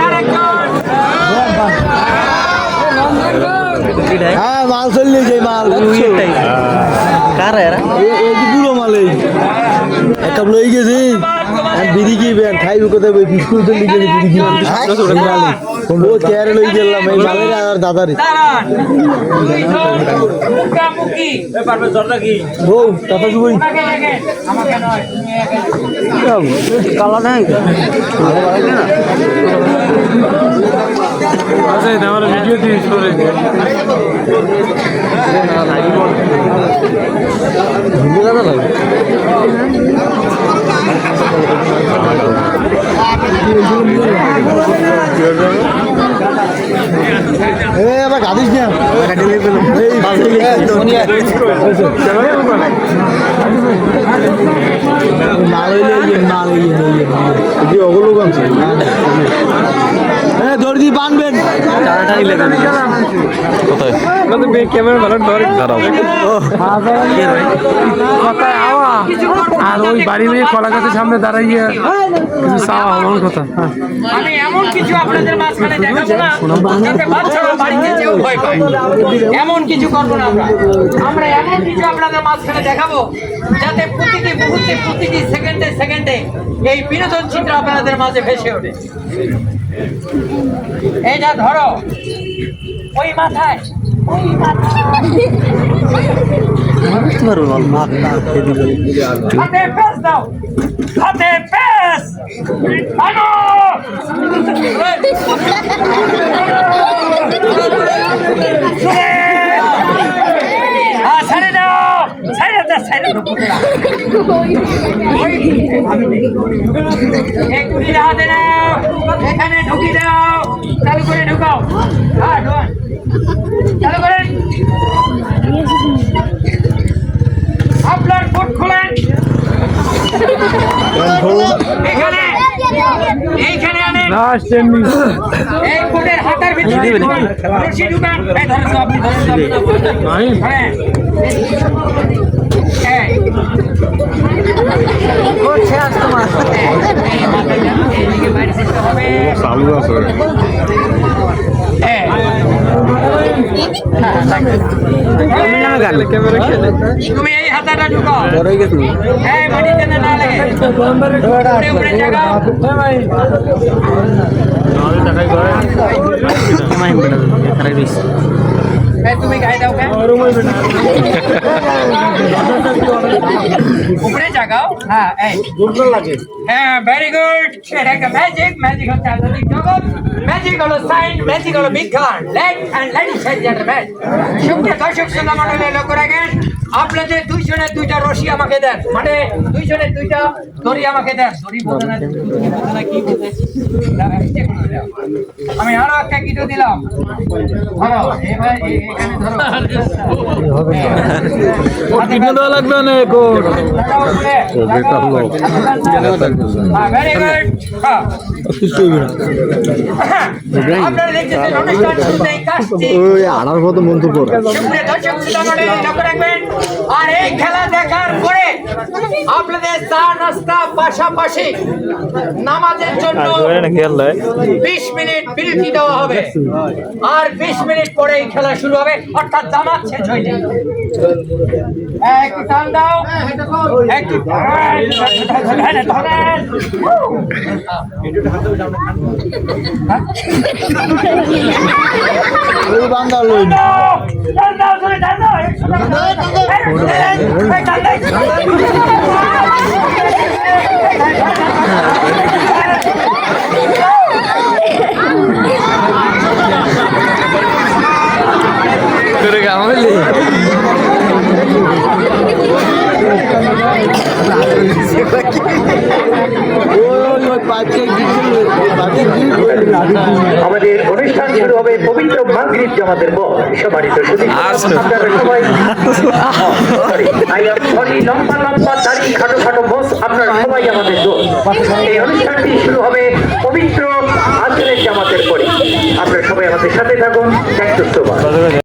আরেকজন হ্যাঁ মাল চললে যে মাল। কার এরা? এ- এই বুড়ো মাল এই। এক লই গেছি। বিড়ি কি বেন খাইবে কোথায়? বিস্কুট তো লিখে বিড়ি কি ও চেয়ারে লই গেলাম এই মালের আর দাদারে কথা কালা নাই? এ আবার গাদিস না মাল হইলে এই যে মাল এই যে এই যে কি ওগুলো কামছে এ দর্জি বানবেন কোথায় ক্যামেরা ভালো ধরে দাঁড়াও কথায় আওয়া আর ওই বাড়ি মেয়ে কলা গাছের সামনে দাঁড়াইয়ে কিছু চাওয়া আমার কথা। আমি এমন কিছু আপনাদের মাঝখানে দেখাবো না বাচ্চারা বাড়িতে যেও ভয় পায়। এমন কিছু করব না আমরা। আমরা এমন কিছু আপনাদের মাঝখানে দেখাবো যাতে প্রতিটি মুহূর্তে প্রতিটি সেকেন্ডে সেকেন্ডে এই বিনোদন চিত্র আপনাদের মাঝে ভেসে ওঠে। এইটা ধরো ওই মাথায় ওই মাথায়। বুঝতে পারব না এখানে ঢুকি দাও। চালু করে ঢুকাও। হ্যাঁ চালু করেন এখানে এইখানে আনেন। এই ফুটের হাতার ভিতরে রশি ঢুকান। এই ধরেন তো আপনি ধরেন তো হ্যাঁ। এই। এই মাথাটা এইদিকে বাইরে করতে হবে। এই। তুমি এই হাতাটা ঢুকাও। এই মাটিতে না না লাগে। উপরে উপরে জাগাও। এই তুমি গায়ে দাও উপরে জাগাও হ্যাঁ এই হ্যাঁ ভেরি গুড এটা একটা ম্যাজিক ম্যাজিক হচ্ছে আধ্যাত্মিক জগৎ ম্যাজিক হলো সাইন ম্যাজিক হলো বিজ্ঞান let and ladies and gentleman সুপ্রিয় দর্শক শ্রোতা মণ্ডলী লক্ষ্য রাখেন আপনাদের দুইজনের দুইটা রশি আমাকে দেন মানে দুইজনের দুইটা দড়ি আমাকে দেন। দড়ি না কি। আমি আরও একটা কিটো দিলাম। ধরো এখানে ধরো। কিনে দেওয়া লাগবে না এখন? ভেরি গুড আপনারা দেখতেছেন অনুষ্ঠান শুরুতেই কাজটি ওই মতো মন্তব্য করে। দর্শক শ্রোতামণ্ডলী লক্ষ্য রাখবেন আর এই খেলা দেখার পরে আপনাদের চা নাস্তা পাশাপাশি নামাজের জন্য বিশ মিনিট বিরতি দেওয়া হবে। আর বিশ মিনিট পরে এই খেলা শুরু হবে। অর্থাৎ জামাত শেষ হয়ে যাবে একটু টান দাও। একটু ধরেন, দাও, টান দাও, ধরে টান দাও, একটু টান দাও। এই, টান দাও। ওই ওই পাঁচকে গিয়ে পাঁচকে গিয়ে আমাদের অনুষ্ঠান শুরু হবে পবিত্র মাগরিব জামাতের পর সম্মানিত আপনারা সবাই am sorry, লম্বা লম্বা দাড়ি খাটো খাটো বস আপনারা সবাই আমাদের দোষ। এই অনুষ্ঠানটি শুরু হবে পবিত্র আজরের জামাতের পরে। আপনারা সবাই আমাদের সাথে থাকুন। Thank you so much.